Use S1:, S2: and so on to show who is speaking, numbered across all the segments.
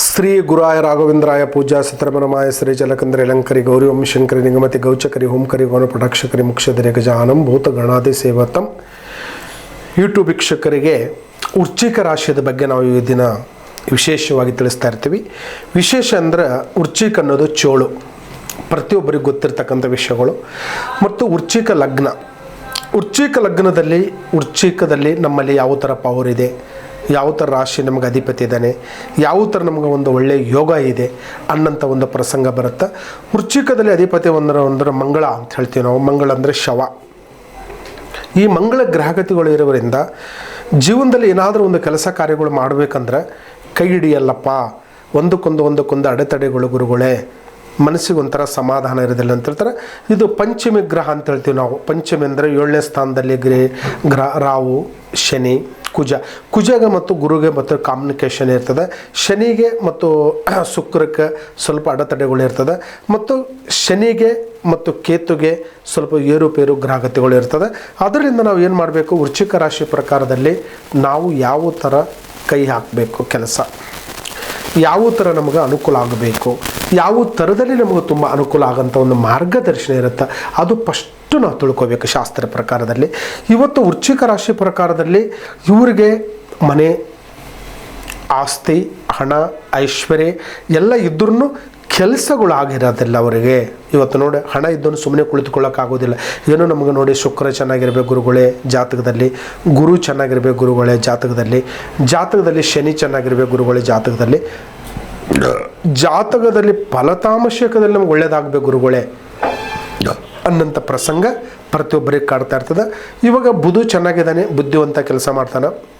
S1: ಶ್ರೀ ಗುರಾಯ ರಾಘವೇಂದ್ರಾಯ ಪೂಜಾ ಸತ್ರಮನಮಾಯ ಶ್ರೀ ಜಲಕಂದ್ರಿ ಲಂಕರಿ ಗೌರಿ ಓಂ ಶಂಕರಿ ನಿಗಮತಿ ಗೌಚಕರಿ ಹೋಂಕರಿ ಗೌನಪಟಾಕ್ಷಕರಿ ಮುಕ್ಷಧರಿ ಗಜಾನಂ ಭೂತ ಗಣಾದಿ ಸೇವತಂ. ಯೂಟ್ಯೂಬ್ ವೀಕ್ಷಕರಿಗೆ ಉರ್ಚಿಕ ರಾಶಿಯ ಬಗ್ಗೆ ನಾವು ಈ ದಿನ ವಿಶೇಷವಾಗಿ ತಿಳಿಸ್ತಾ ಇರ್ತೀವಿ. ವಿಶೇಷ ಅಂದ್ರೆ ಉರ್ಚಿಕ ಅನ್ನೋದು ಚೋಳು. ಪ್ರತಿಯೊಬ್ಬರಿಗೂ ಗೊತ್ತಿರ್ತಕ್ಕಂಥ ವಿಷಯಗಳು. ಮತ್ತು ಉರ್ಚಿಕ ಲಗ್ನ. ಉರ್ಚಿಕ ಲಗ್ನದಲ್ಲಿ ಉರ್ಚಿಕದಲ್ಲಿ ನಮ್ಮಲ್ಲಿ ಯಾವ ಥರ ಪವರ್ ಇದೆ? ಯಾವ ಥರ ರಾಶಿ ನಮಗೆ ಅಧಿಪತಿ ಇದ್ದಾನೆ, ಯಾವ ಥರ ನಮಗೆ ಒಂದು ಒಳ್ಳೆಯ ಯೋಗ ಇದೆ ಅನ್ನಂಥ ಒಂದು ಪ್ರಸಂಗ ಬರುತ್ತೆ. ವೃಶ್ಚಿಕದಲ್ಲಿ ಅಧಿಪತಿ ಒಂದರ ಒಂದರ ಮಂಗಳ ಅಂತ ಹೇಳ್ತೀವಿ ನಾವು. ಮಂಗಳ ಅಂದರೆ ಶವ. ಈ ಮಂಗಳ ಗ್ರಹಗತಿಗಳು ಇರೋದ್ರಿಂದ ಜೀವನದಲ್ಲಿ ಏನಾದರೂ ಒಂದು ಕೆಲಸ ಕಾರ್ಯಗಳು ಮಾಡಬೇಕಂದ್ರೆ ಕೈ ಹಿಡಿಯಲ್ಲಪ್ಪ, ಒಂದಕ್ಕೊಂದು ಒಂದಕ್ಕೊಂದು ಅಡೆತಡೆಗಳು ಗುರುಗಳೇ, ಮನಸ್ಸಿಗೆ ಒಂಥರ ಸಮಾಧಾನ ಇರೋದಿಲ್ಲ ಅಂತ ಹೇಳ್ತಾರೆ. ಇದು ಪಂಚಮಿ ಗ್ರಹ ಅಂತ ಹೇಳ್ತೀವಿ ನಾವು. ಪಂಚಮಿ ಅಂದರೆ ಏಳನೇ ಸ್ಥಾನದಲ್ಲಿ ಗ್ರೇ ಗ್ರಹ ರಾವು ಶನಿ. ಕುಜ. ಕುಜಗೆ ಮತ್ತು ಗುರುಗೆ ಮತ್ತು ಕಾಮ್ಯುನಿಕೇಷನ್ ಇರ್ತದೆ. ಶನಿಗೆ ಮತ್ತು ಶುಕ್ರಕ್ಕೆ ಸ್ವಲ್ಪ ಅಡೆತಡೆಗಳು ಇರ್ತದೆ. ಮತ್ತು ಶನಿಗೆ ಮತ್ತು ಕೇತುಗೆ ಸ್ವಲ್ಪ ಏರುಪೇರು ಗ್ರಹಗತಿಗಳು ಇರ್ತದೆ. ಅದರಿಂದ ನಾವು ಏನು ಮಾಡಬೇಕು? ವೃಶ್ಚಿಕ ರಾಶಿ ಪ್ರಕಾರದಲ್ಲಿ ನಾವು ಯಾವ ಥರ ಕೈ ಹಾಕಬೇಕು ಕೆಲಸ? ಯಾವ ಥರ ನಮಗೆ ಅನುಕೂಲ ಆಗಬೇಕು? ಯಾವ ಥರದಲ್ಲಿ ನಮಗೆ ತುಂಬ ಅನುಕೂಲ ಆಗೋಂಥ ಒಂದು ಮಾರ್ಗದರ್ಶನ ಇರುತ್ತೆ, ಅದು ಫಸ್ಟ್ ನಾವು ತಿಳ್ಕೊಬೇಕು ಶಾಸ್ತ್ರ ಪ್ರಕಾರದಲ್ಲಿ. ಇವತ್ತು ವೃಶ್ಚಿಕ ರಾಶಿ ಪ್ರಕಾರದಲ್ಲಿ ಇವರಿಗೆ ಮನೆ, ಆಸ್ತಿ, ಹಣ, ಐಶ್ವರ್ಯ ಎಲ್ಲ ಇದ್ರೂ ಕೆಲಸಗಳು ಆಗಿರೋದಿಲ್ಲ ಅವರಿಗೆ. ಇವತ್ತು ನೋಡಿ, ಹಣ ಇದ್ದನ್ನು ಸುಮ್ಮನೆ ಕುಳಿತುಕೊಳ್ಳೋಕ್ಕಾಗೋದಿಲ್ಲ ಏನೋ ನಮಗೆ ನೋಡಿ ಶುಕ್ರ ಚೆನ್ನಾಗಿರಬೇಕು ಗುರುಗಳೇ ಜಾತಕದಲ್ಲಿ, ಗುರು ಚೆನ್ನಾಗಿರಬೇಕು ಗುರುಗಳೇ ಜಾತಕದಲ್ಲಿ ಜಾತಕದಲ್ಲಿ ಶನಿ ಚೆನ್ನಾಗಿರಬೇಕು ಗುರುಗಳೇ ಜಾತಕದಲ್ಲಿ. ಜಾತಕದಲ್ಲಿ ಫಲತಾಮಶಕದಲ್ಲಿ ನಮ್ಗೆ ಒಳ್ಳೇದಾಗಬೇಕು ಗುರುಗಳೇ. ಅನ್ನಂಥ ಪ್ರಸಂಗ ಪ್ರತಿಯೊಬ್ಬರಿಗೆ ಕಾಡ್ತಾ ಇರ್ತದೆ. ಇವಾಗ ಬುಧು ಚೆನ್ನಾಗಿದ್ದಾನೆ, ಬುದ್ಧಿವಂತ ಕೆಲಸ ಮಾಡ್ತಾನೆ.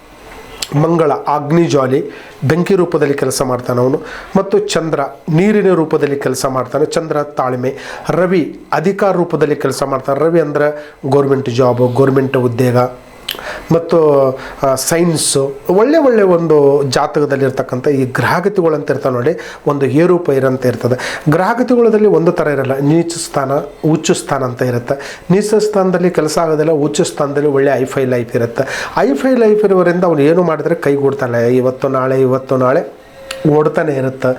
S1: ಮಂಗಳ ಅಗ್ನಿ ಜ್ವಾಲಿ, ಬೆಂಕಿ ರೂಪದಲ್ಲಿ ಕೆಲಸ ಮಾಡ್ತಾನೆ ಅವನು. ಮತ್ತು ಚಂದ್ರ ನೀರಿನ ರೂಪದಲ್ಲಿ ಕೆಲಸ ಮಾಡ್ತಾನೆ. ಚಂದ್ರ ತಾಳ್ಮೆ, ರವಿ ಅಧಿಕಾರ ರೂಪದಲ್ಲಿ ಕೆಲಸ ಮಾಡ್ತಾನೆ. ರವಿ ಅಂದರೆ ಗೌರ್ಮೆಂಟ್ ಜಾಬು ಗೌರ್ಮೆಂಟ್ ಉದ್ಯೋಗ. ಮತ್ತು ಸೈನ್ಸು, ಒಳ್ಳೆ ಒಳ್ಳೆ ಒಂದು ಜಾತಕದಲ್ಲಿರ್ತಕ್ಕಂಥ ಈ ಗ್ರಹಗತಿಗಳು ಅಂತ ಇರ್ತವೆ ನೋಡಿ, ಒಂದು ಏರೂಪ ಅಂತ ಇರ್ತದೆ ಗ್ರಹಗತಿಗಳಲ್ಲಿ ಒಂದು ಥರ ಇರಲ್ಲ, ನೀಚ ಸ್ಥಾನ ಉಚ್ಚ ಸ್ಥಾನ ಅಂತ ಇರುತ್ತೆ. ನೀಚ ಸ್ಥಾನದಲ್ಲಿ ಕೆಲಸ ಆಗೋದಿಲ್ಲ ಉಚ್ಚ ಸ್ಥಾನದಲ್ಲಿ ಒಳ್ಳೆ ಐಫೈ ಲೈಫ್ ಇರುತ್ತೆ. ಐಫೈ ಲೈಫ್ ಇರೋರಿಂದ ಅವನು ಏನು ಮಾಡಿದ್ರೆ ಕೈಗೂಡ್ತಾನೆ, ಇವತ್ತು ನಾಳೆ ಇವತ್ತು ನಾಳೆ. ಓಡ್ತಾನೆ ಇರುತ್ತೆ.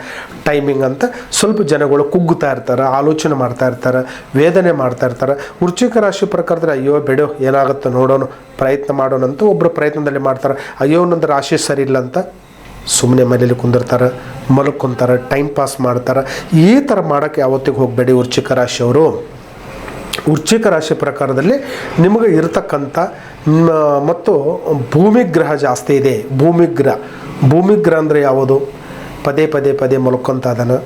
S1: ಟೈಮಿಂಗ್ ಅಂತ ಸ್ವಲ್ಪ ಜನಗಳು ಕುಗ್ಗುತ್ತಾ ಇರ್ತಾರೆ, ಆಲೋಚನೆ ಮಾಡ್ತಾ ಇರ್ತಾರೆ, ವೇದನೆ ಮಾಡ್ತಾ ಇರ್ತಾರೆ. ವೃಶ್ಚಿಕ ರಾಶಿ ಪ್ರಕಾರದಲ್ಲಿ ಅಯ್ಯೋ ಬಿಡು, ಏನಾಗುತ್ತೆ ನೋಡೋಣ, ಪ್ರಯತ್ನ ಮಾಡೋಣ ಅಂತ ಒಬ್ಬರು ಪ್ರಯತ್ನದಲ್ಲಿ ಮಾಡ್ತಾರೆ. ಅಯ್ಯೋ, ನಂದು ರಾಶಿ ಸರಿ ಇಲ್ಲ ಅಂತ ಸುಮ್ಮನೆ ಮನೇಲಿ ಕುಂದಿರ್ತಾರೆ, ಮಲ್ಕೊಂತಾರೆ ಟೈಮ್ ಪಾಸ್ ಮಾಡ್ತಾರೆ. ಈ ಥರ ಮಾಡೋಕ್ಕೆ ಯಾವತ್ತಿಗೆ ಹೋಗಬೇಡಿ ವೃಶ್ಚಿಕ ರಾಶಿಯವರು. ವೃಶ್ಚಿಕ ರಾಶಿ ಪ್ರಕಾರದಲ್ಲಿ ನಿಮಗೆ ಇರತಕ್ಕಂಥ ಮತ್ತು ಭೂಮಿಗ್ರಹ ಜಾಸ್ತಿ ಇದೆ. ಭೂಮಿಗ್ರಹ. ಭೂಮಿಗ್ರಹ ಅಂದರೆ ಯಾವುದು? ಪದೇ ಪದೇ ಪದೇ ಮಲ್ಕೊತ ಅದನ್ನು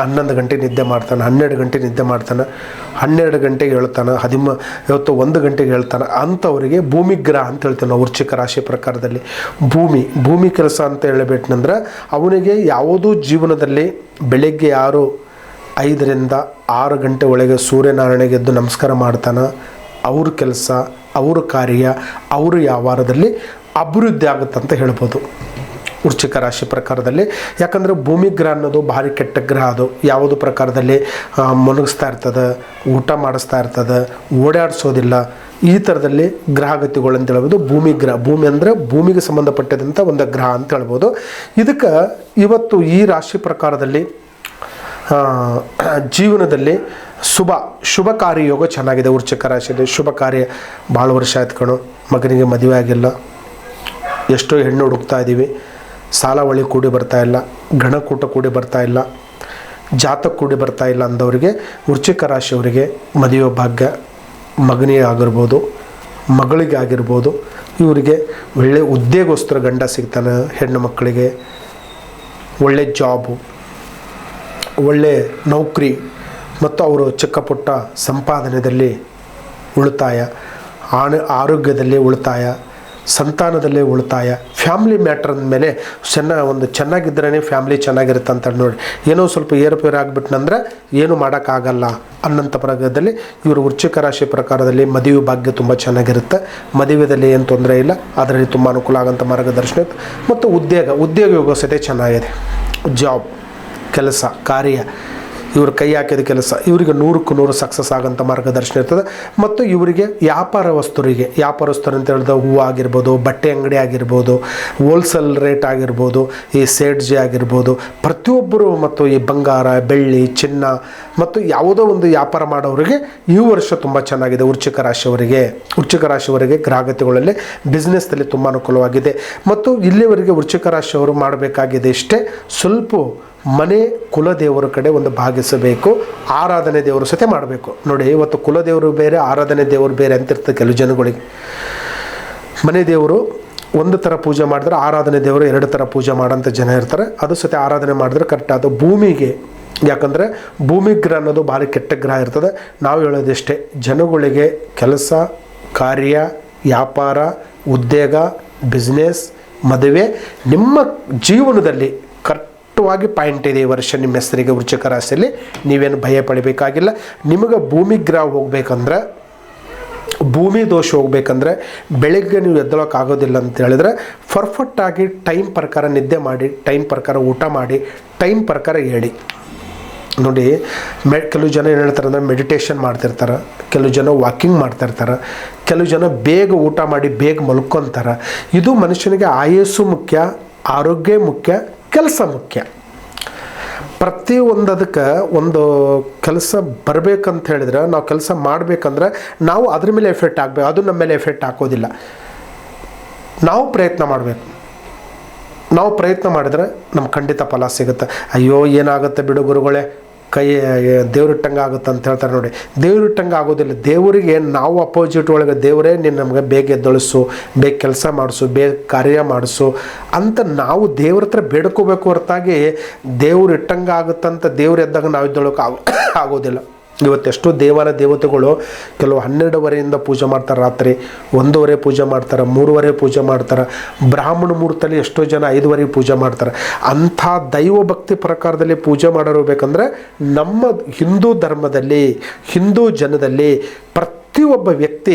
S1: ಹನ್ನೊಂದು ಗಂಟೆ ನಿದ್ದೆ ಮಾಡ್ತಾನೆ, ಹನ್ನೆರಡು ಗಂಟೆ ನಿದ್ದೆ ಮಾಡ್ತಾನೆ, ಹನ್ನೆರಡು ಗಂಟೆಗೆ ಹೇಳ್ತಾನೆ, ಹದಿಮ, ಇವತ್ತು ಒಂದು ಗಂಟೆಗೆ ಹೇಳ್ತಾನೆ. ಅಂಥವರಿಗೆ ಭೂಮಿಗ್ರಹ ಅಂತ ಹೇಳ್ತೀವಿ ನಾವು ವೃಶ್ಚಿಕ ರಾಶಿ ಪ್ರಕಾರದಲ್ಲಿ. ಭೂಮಿ ಭೂಮಿ ಕೆಲಸ ಅಂತ ಹೇಳಬೇಕಂದ್ರೆ ಅವನಿಗೆ ಯಾವುದೂ ಜೀವನದಲ್ಲಿ ಬೆಳಗ್ಗೆ ಯಾರು ಐದರಿಂದ ಆರು ಗಂಟೆ ಒಳಗೆ ಸೂರ್ಯನಾರಾಯಣಗೆ ಎದ್ದು ನಮಸ್ಕಾರ ಮಾಡ್ತಾನೆ, ಅವ್ರ ಕೆಲಸ, ಅವ್ರ ಕಾರ್ಯ, ಅವರು ವ್ಯವಹಾರದಲ್ಲಿ ಅಭಿವೃದ್ಧಿ ಆಗುತ್ತಂತ ಹೇಳ್ಬೋದು. ವೃಶ್ಚಿಕ ರಾಶಿ ಪ್ರಕಾರದಲ್ಲಿ. ಯಾಕಂದರೆ ಭೂಮಿ ಗ್ರಹ ಅನ್ನೋದು ಭಾರಿ ಕೆಟ್ಟ ಗ್ರಹ ಅದು. ಯಾವುದು ಪ್ರಕಾರದಲ್ಲಿ ಮಲಗಿಸ್ತಾ ಇರ್ತದೆ, ಊಟ ಮಾಡಿಸ್ತಾ ಇರ್ತದೆ, ಓಡಾಡಿಸೋದಿಲ್ಲ. ಈ ಥರದಲ್ಲಿ ಗ್ರಹಗತಿಗಳು ಅಂತ ಹೇಳ್ಬೋದು ಭೂಮಿ ಗ್ರಹ. ಭೂಮಿ ಅಂದರೆ ಭೂಮಿಗೆ ಸಂಬಂಧಪಟ್ಟಿದಂಥ ಒಂದು ಗ್ರಹ ಅಂತ ಹೇಳ್ಬೋದು. ಇದಕ್ಕೆ ಇವತ್ತು ಈ ರಾಶಿ ಪ್ರಕಾರದಲ್ಲಿ ಜೀವನದಲ್ಲಿ ಶುಭ ಶುಭ ಕಾರ್ಯ ಯೋಗ ಚೆನ್ನಾಗಿದೆ. ವೃಶ್ಚಿಕ ರಾಶಿಯಲ್ಲಿ ಶುಭ ಕಾರ್ಯ ಭಾಳ ವರ್ಷ ಆಯ್ತು ಕಣು. ಮಗನಿಗೆ ಮದುವೆ ಆಗಿಲ್ಲ. ಎಷ್ಟೋ ಹೆಣ್ಣು ಹುಡುಕ್ತಾ ಇದ್ದೀವಿ ಸಾಲ ಒಳಿ ಕೂಡಿ ಬರ್ತಾ ಇಲ್ಲ ಗಣಕೂಟ ಕೂಡಿ ಬರ್ತಾ ಇಲ್ಲ, ಜಾತಕ ಕೂಡಿ ಬರ್ತಾ ಇಲ್ಲ ಅಂದವರಿಗೆ ವೃಶ್ಚಿಕ ರಾಶಿಯವರಿಗೆ ಮದುವೆ ಭಾಗ್ಯ, ಮಗನಿಗೆ ಆಗಿರ್ಬೋದು, ಮಗಳಿಗೆ ಆಗಿರ್ಬೋದು, ಇವರಿಗೆ ಒಳ್ಳೆ ಉದ್ಯೋಗೋಸ್ತರ ಗಂಡ ಸಿಗ್ತಾನೆ, ಹೆಣ್ಣು ಮಕ್ಕಳಿಗೆ ಒಳ್ಳೆ ಜಾಬು ಒಳ್ಳೆ ನೌಕರಿ ಮತ್ತು ಅವರು ಚಿಕ್ಕ ಪುಟ್ಟ ಸಂಪಾದನೆಯಲ್ಲಿ ಉಳಿತಾಯ ಆಣ ಆರೋಗ್ಯದಲ್ಲಿ ಉಳಿತಾಯ ಸಂತಾನದಲ್ಲೇ ಉಳಿತಾಯ. ಫ್ಯಾಮ್ಲಿ ಮ್ಯಾಟ್ರ್ ಅಂದಮೇಲೆ ಚೆನ್ನ ಒಂದು ಚೆನ್ನಾಗಿದ್ರೇ ಫ್ಯಾಮ್ಲಿ ಚೆನ್ನಾಗಿರುತ್ತೆ ಅಂತ ನೋಡಿ. ಏನೋ ಸ್ವಲ್ಪ ಏರುಪೇರು ಆಗಿಬಿಟ್ನಂದ್ರೆ ಏನು ಮಾಡೋಕ್ಕಾಗಲ್ಲ ಅನ್ನಂಥ ಪ್ರಕಾರದಲ್ಲಿ ಇವರು ವೃಶ್ಚಿಕ ರಾಶಿ ಪ್ರಕಾರದಲ್ಲಿ ಮದುವೆ ಭಾಗ್ಯ ತುಂಬ ಚೆನ್ನಾಗಿರುತ್ತೆ. ಮದುವೆದಲ್ಲಿ ಏನು ತೊಂದರೆ ಇಲ್ಲ. ಅದರಲ್ಲಿ ತುಂಬ ಅನುಕೂಲ ಆಗೋಂಥ ಮಾರ್ಗದರ್ಶನ ಮತ್ತು ಉದ್ಯೋಗ ಉದ್ಯೋಗ ಯೋಗ ಚೆನ್ನಾಗಿದೆ. ಜಾಬ್ ಕೆಲಸ, ಕಾರ್ಯ. ಇವರು ಕೈ ಹಾಕಿದ ಕೆಲಸ. ಇವರಿಗೆ ನೂರಕ್ಕೂ ನೂರು ಸಕ್ಸಸ್ ಆಗೋಂಥ ಮಾರ್ಗದರ್ಶನ ಇರ್ತದೆ. ಮತ್ತು ಇವರಿಗೆ ವ್ಯಾಪಾರ ವಸ್ತುರಿಗೆ, ವ್ಯಾಪಾರಸ್ಥರು ಅಂತ ಹೇಳಿದ ಹೂವು ಆಗಿರ್ಬೋದು, ಬಟ್ಟೆ ಅಂಗಡಿ ಆಗಿರ್ಬೋದು ಹೋಲ್ಸೇಲ್ ರೇಟ್ ಆಗಿರ್ಬೋದು, ಈ ಸೇಡ್ಜಿ ಆಗಿರ್ಬೋದು, ಪ್ರತಿಯೊಬ್ಬರು ಮತ್ತು ಈ ಬಂಗಾರ, ಬೆಳ್ಳಿ, ಚಿನ್ನ ಮತ್ತು ಯಾವುದೋ ಒಂದು ವ್ಯಾಪಾರ ಮಾಡೋರಿಗೆ ಈ ವರ್ಷ ತುಂಬ ಚೆನ್ನಾಗಿದೆ ವೃಶ್ಚಿಕ ರಾಶಿಯವರಿಗೆ. ವೃಶ್ಚಿಕ ರಾಶಿಯವರಿಗೆ ಗ್ರಾಹಕತೆಗಳಲ್ಲಿ ಬಿಸ್ನೆಸ್ನಲ್ಲಿ ತುಂಬ ಅನುಕೂಲವಾಗಿದೆ. ಮತ್ತು ಇಲ್ಲಿವರೆಗೆ ವೃಶ್ಚಿಕ ರಾಶಿಯವರು ಮಾಡಬೇಕಾಗಿದೆ ಇಷ್ಟೇ ಸ್ವಲ್ಪ ಮನೆ ಕುಲದೇವರ ಕಡೆ ಒಂದು ಭಾಗಿಸಬೇಕು, ಆರಾಧನೆ ದೇವರು ಸತೆ ಮಾಡಬೇಕು. ನೋಡಿ, ಇವತ್ತು ಕುಲದೇವರು ಬೇರೆ, ಆರಾಧನೆ ದೇವರು ಬೇರೆ ಅಂತಿರ್ತದೆ ಕೆಲವು ಜನಗಳಿಗೆ. ಮನೆ ದೇವರು ಒಂದು ಥರ ಪೂಜೆ ಮಾಡಿದ್ರೆ ಆರಾಧನೆ ದೇವರು ಎರಡು ಥರ ಪೂಜೆ ಮಾಡೋಂಥ ಜನ ಇರ್ತಾರೆ. ಅದು ಸತಿ ಆರಾಧನೆ ಮಾಡಿದ್ರೆ ಕರೆಕ್ಟ್ ಅದು ಭೂಮಿಗೆ. ಯಾಕಂದರೆ ಭೂಮಿ ಗ್ರಹ ಅನ್ನೋದು ಭಾರಿ ಕೆಟ್ಟ ಗ್ರಹ ಇರ್ತದೆ. ನಾವು ಹೇಳೋದಿಷ್ಟೇ, ಜನಗಳಿಗೆ ಕೆಲಸ, ಕಾರ್ಯ, ವ್ಯಾಪಾರ, ಉದ್ಯೋಗ ಬಿಸ್ನೆಸ್ ಮದುವೆ, ನಿಮ್ಮ ಜೀವನದಲ್ಲಿ ಕರೆಕ್ಟವಾಗಿ ಪಾಯಿಂಟ್ ಇದೆ ಈ ವರ್ಷ ನಿಮ್ಮ ಹೆಸರಿಗೆ ವೃಶ್ಚಿಕ ರಾಶಿಯಲ್ಲಿ. ನೀವೇನು ಭಯ ಪಡಬೇಕಾಗಿಲ್ಲ. ನಿಮಗೆ ಭೂಮಿ ಗ್ರಹ ಹೋಗ್ಬೇಕಂದ್ರೆ, ಭೂಮಿ ದೋಷ ಹೋಗ್ಬೇಕಂದ್ರೆ ಬೆಳಗ್ಗೆ ನೀವು ಎದ್ದೊಳಕ್ಕಾಗೋದಿಲ್ಲ ಅಂತ ಹೇಳಿದ್ರೆ ಪರ್ಫೆಕ್ಟಾಗಿ ಟೈಮ್ ಪ್ರಕಾರ ನಿದ್ದೆ ಮಾಡಿ, ಟೈಮ್ ಪ್ರಕಾರ ಊಟ ಮಾಡಿ, ಟೈಮ್ ಪ್ರಕಾರ ಹೇಳಿ ನೋಡಿ, ಮೆ, ಕೆಲವು ಜನ ಏನು ಹೇಳ್ತಾರೆ ಅಂದರೆ ಮೆಡಿಟೇಷನ್ ಮಾಡ್ತಿರ್ತಾರೆ, ಕೆಲವು ಜನ ವಾಕಿಂಗ್ ಮಾಡ್ತಿರ್ತಾರೆ, ಕೆಲವು ಜನ ಬೇಗ ಊಟ ಮಾಡಿ ಬೇಗ ಮಲ್ಕೊತಾರೆ. ಇದು ಮನುಷ್ಯನಿಗೆ ಆಯಸ್ಸು ಮುಖ್ಯ, ಆರೋಗ್ಯ ಮುಖ್ಯ ಕೆಲಸ ಮುಖ್ಯ. ಪ್ರತಿ ಒಂದದಕ್ಕೆ ಒಂದು ಕೆಲಸ ಬರಬೇಕಂತ ಹೇಳಿದ್ರೆ, ನಾವು ಕೆಲಸ ಮಾಡಬೇಕಂದ್ರೆ ನಾವು ಅದ್ರ ಮೇಲೆ ಎಫೆಕ್ಟ್ ಆಗಬೇಕು ಅದು ನಮ್ಮ ಮೇಲೆ ಎಫೆಕ್ಟ್ ಹಾಕೋದಿಲ್ಲ. ನಾವು ಪ್ರಯತ್ನ ಮಾಡಬೇಕು. ನಾವು ಪ್ರಯತ್ನ ಮಾಡಿದ್ರೆ ನಮ್ಗೆ ಖಂಡಿತ ಫಲ ಸಿಗುತ್ತೆ. ಅಯ್ಯೋ, ಏನಾಗುತ್ತೆ ಬಿಡು ಗುರುಗಳೇ. ಕೈ ದೇವ್ರಿಟ್ಟಂಗೆ ಆಗುತ್ತೆ ಅಂತ ಹೇಳ್ತಾರೆ ನೋಡಿ. ದೇವ್ರಿಟ್ಟಂಗೆ ಆಗೋದಿಲ್ಲ ದೇವರಿಗೆ ನಾವು ಅಪೋಸಿಟ್ ಒಳಗೆ ದೇವರೇ, ನೀನು ನಮಗೆ ಬೇಗ ಎದ್ದೊಳಿಸು, ಬೇಗ ಕೆಲಸ ಮಾಡಿಸು, ಬೇಗ ಕಾರ್ಯ ಮಾಡಿಸು ಅಂತ ನಾವು ದೇವ್ರ ಹತ್ರ ಬೇಡ್ಕೋಬೇಕು ಹೊರತಾಗಿ ದೇವ್ರು ಇಟ್ಟಂಗೆ ಆಗುತ್ತಂತ ದೇವ್ರು ಎದ್ದಾಗ ನಾವು ಎದ್ದೊಳಕ್ಕೆ ಆಗ ಆಗೋದಿಲ್ಲ. ಇವತ್ತೆಷ್ಟೋ ದೇವಾಲಯ ದೇವತೆಗಳು ಕೆಲವು ಹನ್ನೆರಡುವರೆಯಿಂದ ಪೂಜೆ ಮಾಡ್ತಾರೆ ರಾತ್ರಿ, ಒಂದೂವರೆ ಪೂಜೆ ಮಾಡ್ತಾರೆ, ಮೂರುವರೆ ಪೂಜೆ ಮಾಡ್ತಾರೆ, ಬ್ರಾಹ್ಮಣ ಮುಹೂರ್ತಲ್ಲಿ ಎಷ್ಟೋ ಜನ ಐದುವರೆ ಪೂಜೆ ಮಾಡ್ತಾರೆ. ಅಂಥ ದೈವ ಭಕ್ತಿ ಪ್ರಕಾರದಲ್ಲಿ ಪೂಜೆ ಮಾಡೋರು ಬೇಕಂದರೆ ನಮ್ಮ ಹಿಂದೂ ಧರ್ಮದಲ್ಲಿ, ಹಿಂದೂ ಜನದಲ್ಲಿ ಪ್ರತಿಯೊಬ್ಬ ವ್ಯಕ್ತಿ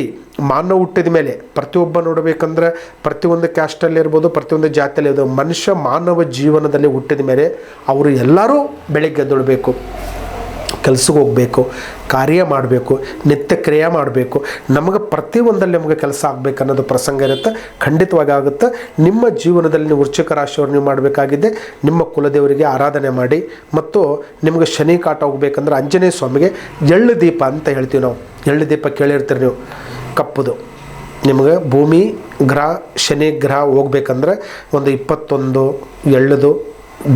S1: ಮಾನವ ಹುಟ್ಟಿದ ಮೇಲೆ ಪ್ರತಿಯೊಬ್ಬ ನೋಡಬೇಕಂದ್ರೆ ಪ್ರತಿಯೊಂದು ಕ್ಯಾಸ್ಟಲ್ಲಿ ಇರ್ಬೋದು, ಪ್ರತಿಯೊಂದು ಜಾತಿಯಲ್ಲಿ ಮನುಷ್ಯ ಮಾನವ ಜೀವನದಲ್ಲಿ ಹುಟ್ಟಿದ ಮೇಲೆ ಅವರು ಎಲ್ಲರೂ ಬೆಳಗ್ಗೆ ಎದ್ದೇಳಬೇಕು. ಕೆಲ್ಸಕ್ಕೆ ಹೋಗಬೇಕು, ಕಾರ್ಯ ಮಾಡಬೇಕು ನಿತ್ಯ ಕ್ರಿಯೆ ಮಾಡಬೇಕು, ನಮಗೆ ಪ್ರತಿಯೊಂದಲ್ಲಿ ನಮಗೆ ಕೆಲಸ ಆಗಬೇಕು ಅನ್ನೋದು ಪ್ರಸಂಗ ಇರುತ್ತೆ. ಖಂಡಿತವಾಗಿ ಆಗುತ್ತೆ. ನಿಮ್ಮ ಜೀವನದಲ್ಲಿ ನೀವು ವೃಶ್ಚಿಕ ರಾಶಿಯವರು ನೀವು ಮಾಡಬೇಕಾಗಿದೆ, ನಿಮ್ಮ ಕುಲದೇವರಿಗೆ ಆರಾಧನೆ ಮಾಡಿ ಮತ್ತು ನಿಮಗೆ ಶನಿ ಕಾಟ ಹೋಗ್ಬೇಕಂದ್ರೆ ಆಂಜನೇಯ ಸ್ವಾಮಿಗೆ ಎಳ್ಳು ದೀಪ ಅಂತ ಹೇಳ್ತೀವಿ ನಾವು. ಎಳ್ಳು ದೀಪ ಕೇಳಿರ್ತೀರಿ ನೀವು. ಕಪ್ಪುದು. ನಿಮಗೆ ಭೂಮಿ, ಗ್ರಹ, ಶನಿ, ಗ್ರಹ ಹೋಗ್ಬೇಕಂದ್ರೆ ಒಂದು ಇಪ್ಪತ್ತೊಂದು ಎಳ್ಳದು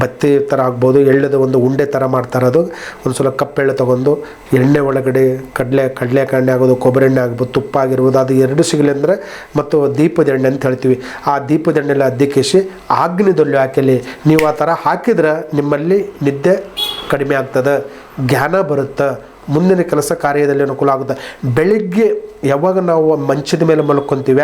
S1: ಬತ್ತಿ ಥರ ಆಗ್ಬೋದು, ಎಳ್ಳದ ಒಂದು ಉಂಡೆ ಥರ ಮಾಡ್ತಾರೆ ಅದು ಒಂದು ಸಲ ಕಪ್ಪೆಳ್ಳು ತೊಗೊಂಡು, ಎಣ್ಣೆ ಒಳಗಡೆ ಕಡಲೆ ಕಡಲೆ ಎಣ್ಣೆ ಆಗೋದು, ಕೊಬ್ಬರಿ ಎಣ್ಣೆ ಆಗ್ಬೋದು, ತುಪ್ಪ ಆಗಿರ್ಬೋದು, ಅದು ಎರಡು ಸಿಗಲಿ ಅಂದರೆ ಮತ್ತು ದೀಪದ ಎಣ್ಣೆ ಅಂತ ಹೇಳ್ತೀವಿ. ಆ ದೀಪದ ಎಣ್ಣೆಲ್ಲ ಅದ್ದಿಕ್ಕಿಸಿ ಆಗ್ನಿದಲ್ಲಿ ಹಾಕಲಿ. ನೀವು ಆ ಥರ ಹಾಕಿದ್ರೆ ನಿಮ್ಮಲ್ಲಿ ನಿದ್ದೆ ಕಡಿಮೆ ಆಗ್ತದೆ, ಜ್ಞಾನ ಬರುತ್ತೆ. ಮುಂದಿನ ಕೆಲಸ ಕಾರ್ಯದಲ್ಲಿ ಅನುಕೂಲ ಆಗುತ್ತೆ. ಬೆಳಿಗ್ಗೆ ಯಾವಾಗ ನಾವು ಮಂಚದ ಮೇಲೆ ಮಲ್ಕೊತೀವ,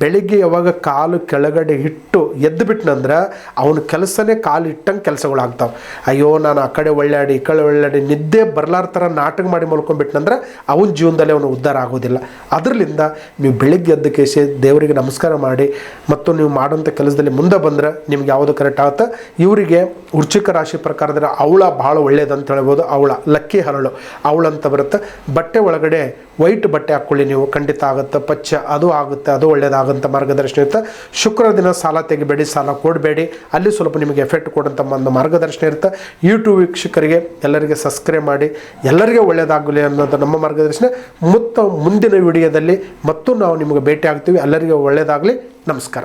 S1: ಬೆಳಿಗ್ಗೆ ಯಾವಾಗ ಕಾಲು ಕೆಳಗಡೆ ಇಟ್ಟು ಎದ್ದು ಬಿಟ್ಟನಂದ್ರೆ ಅವನ ಕೆಲಸನೇ ಕಾಲು ಇಟ್ಟಂಗೆ ಕೆಲಸಗಳಾಗ್ತಾವೆ. ಅಯ್ಯೋ, ನಾನು ಆ ಕಡೆ ಒಳ್ಳಾಡಿ, ಈ ಕಡೆ ಒಳ್ಳಾಡಿ, ನಿದ್ದೆ ಬರ್ಲಾರ ಥರ ನಾಟಕ ಮಾಡಿ ಮಲ್ಕೊಂಡ್ಬಿಟ್ನಂದ್ರೆ ಅವನ ಜೀವನದಲ್ಲಿ ಅವನು ಉದ್ಧಾರ ಆಗೋದಿಲ್ಲ. ಅದರಿಂದ ನೀವು ಬೆಳಿಗ್ಗೆ ಎದ್ದ ಕೇಸಿ ದೇವರಿಗೆ ನಮಸ್ಕಾರ ಮಾಡಿ ಮತ್ತು ನೀವು ಮಾಡೋಂಥ ಕೆಲಸದಲ್ಲಿ ಮುಂದೆ ಬಂದರೆ ನಿಮ್ಗೆ ಯಾವುದು ಕರೆಕ್ಟ್ ಆಗುತ್ತೆ? ಇವರಿಗೆ ವೃಶ್ಚಿಕ ರಾಶಿ ಪ್ರಕಾರದ ಅವಳ ಭಾಳ ಒಳ್ಳೇದಂತ ಹೇಳ್ಬೋದು. ಅವಳ ಲಕ್ಕಿ ಹರಳು. ಅವಳ ಅಂತ ಬರುತ್ತೆ. ಬಟ್ಟೆ ಒಳಗಡೆ ವೈಟ್ ಬಟ್ಟೆ ಹಾಕ್ಕೊಳ್ಳಿ ನೀವು. ಖಂಡಿತ ಆಗುತ್ತೆ, ಪಚ್ಚ. ಅದು ಆಗುತ್ತೆ, ಅದು ಒಳ್ಳೆಯದಾಗಂಥ ಮಾರ್ಗದರ್ಶನ ಇರುತ್ತೆ. ಶುಕ್ರ ದಿನ ಸಾಲ ತೆಗಿಬೇಡಿ, ಸಾಲ ಕೊಡಬೇಡಿ. ಅಲ್ಲಿ ಸ್ವಲ್ಪ ನಿಮಗೆ ಎಫೆಕ್ಟ್ ಕೊಡೋಂಥ ಒಂದು ಮಾರ್ಗದರ್ಶನ ಇರುತ್ತೆ. ಯೂಟ್ಯೂಬ್ ವೀಕ್ಷಕರಿಗೆ ಎಲ್ಲರಿಗೆ ಸಬ್ಸ್ಕ್ರೈಬ್ ಮಾಡಿ. ಎಲ್ಲರಿಗೆ ಒಳ್ಳೆಯದಾಗಲಿ ಅನ್ನೋದು ನಮ್ಮ ಮಾರ್ಗದರ್ಶನ. ಮತ್ತು ಮುಂದಿನ ವಿಡಿಯೋದಲ್ಲಿ ಮತ್ತು ನಾವು ನಿಮಗೆ ಭೇಟಿ ಆಗ್ತೀವಿ. ಎಲ್ಲರಿಗೂ ಒಳ್ಳೆಯದಾಗಲಿ ನಮಸ್ಕಾರ.